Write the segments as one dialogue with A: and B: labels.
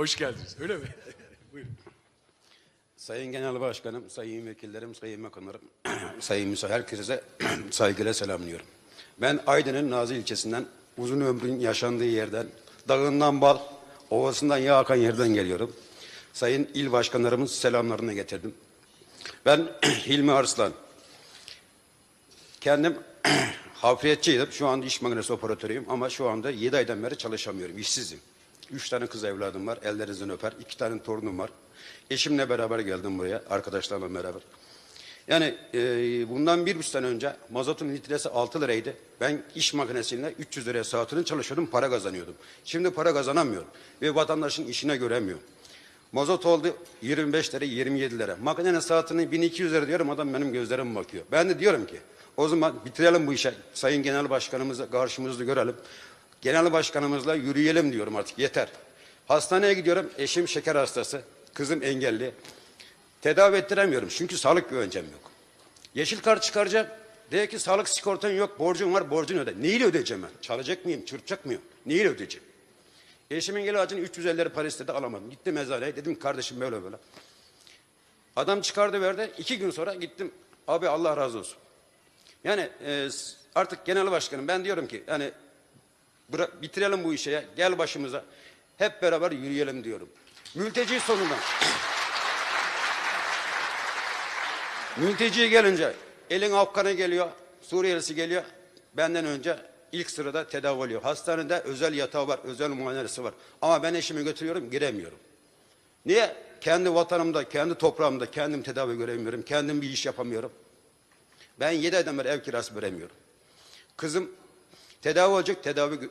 A: Hoş geldiniz. Öyle mi?
B: Sayın Genel Başkanım, sayın vekillerim, sayın makamlarım, sayın misafir herkese saygıyla selamlıyorum. Ben Aydın'ın Nazlı ilçesinden, uzun ömrün yaşandığı yerden, dağından bal, ovasından yağ akan yerden geliyorum. Sayın il başkanlarımın selamlarını getirdim. Ben Hilmi Arslan. Kendim hafriyetçiydim. Şu anda iş makinesi operatörüyüm ama şu anda 7 aydan beri çalışamıyorum. İşsizim. Üç tane kız evladım var. Ellerinizden öper. İki tane torunum var. Eşimle beraber geldim buraya. Arkadaşlarımla beraber. Yani e, bundan bir buçuk sene önce mazotun litresi 6 liraydı. Ben iş makinesiyle 300 liraya saatini çalışıyordum, para kazanıyordum. Şimdi para kazanamıyorum ve vatandaşın işine göremiyorum. Mazot oldu 25 lira 27 lira. Makinenin saatini 1200 lira diyorum adam benim gözlerim bakıyor. Ben de diyorum ki o zaman bitirelim bu işe. Sayın Genel Başkanımızı karşımızda görelim. Genel Başkanımızla yürüyelim diyorum artık yeter. Hastaneye gidiyorum eşim şeker hastası. Kızım engelli. Tedavi ettiremiyorum çünkü sağlık güvencem yok. Yeşil kart çıkaracağım. De ki sağlık sigortan yok, borcun var, borcunu öde. Neyle ödeyeceğim ben? Çalacak mıyım, çırpacak mıyım? Neyle ödeyeceğim? Eşimin ilacını 350 lira para istedi alamadım. Gittim eczaneye dedim kardeşim böyle böyle. Adam çıkardı verdi. İki gün sonra gittim. Abi Allah razı olsun. Yani e, artık genel başkanım ben diyorum ki yani bırak, bitirelim bu işe ya. Gel başımıza. Hep beraber yürüyelim diyorum. Mülteci sonunda. Mülteci gelince elin Afganı geliyor, Suriyelisi geliyor. Benden önce ilk sırada tedavi oluyor. Hastanede özel yatağı var, özel muayenesi var. Ama ben eşimi götürüyorum, giremiyorum. Niye? Kendi vatanımda, kendi toprağımda kendim tedavi göremiyorum, kendim bir iş yapamıyorum. Ben yedi aydan beri ev kirası veremiyorum. Kızım tedavi olacak, tedavi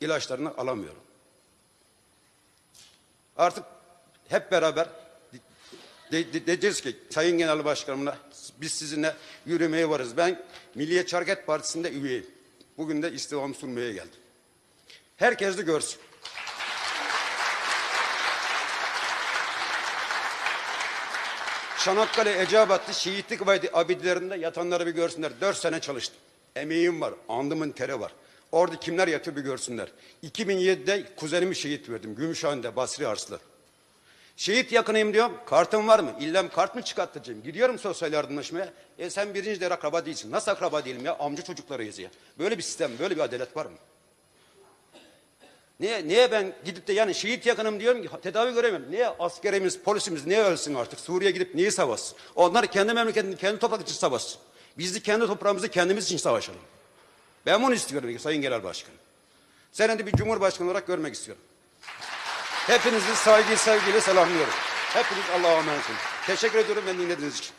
B: ilaçlarını alamıyorum. Artık hep beraber de, diyeceğiz ki Sayın Genel Başkanımla biz sizinle yürümeye varız. Ben Milliyetçi Hareket Partisi'nde üyeyim. Bugün de istifamı sunmaya geldim. Herkes de görsün. Çanakkale, Eceabatlı şehitlik vadi abidelerinde yatanları bir görsünler. Dört sene çalıştım. Emeğim var, andımın teri var. Orada kimler yatıyor bir görsünler. 2007'de kuzenimi şehit verdim. Gümüşhane'de Basri Arslan. Şehit yakınıyım diyorum. Kartım var mı? İllem kart mı çıkartacağım? Gidiyorum sosyal yardımlaşmaya. E sen birinci derece akraba değilsin. Nasıl akraba değilim ya? Amca çocuklarıyız ya. Böyle bir sistem, böyle bir adalet var mı? Niye, niye ben gidip de yani şehit yakınım diyorum ki tedavi göremiyorum. Niye askerimiz, polisimiz niye ölsün artık? Suriye gidip niye savaşsın? Onlar kendi memleketini, kendi toprak için savaşsın. Biz de kendi toprağımızı kendimiz için savaşalım. Ben bunu istiyorum Sayın Genel Başkanım. Seni de bir cumhurbaşkanı olarak görmek istiyorum. Hepinizi saygı sevgiyle selamlıyorum. Hepiniz Allah'a emanet olun. Teşekkür ediyorum beni dinlediğiniz için.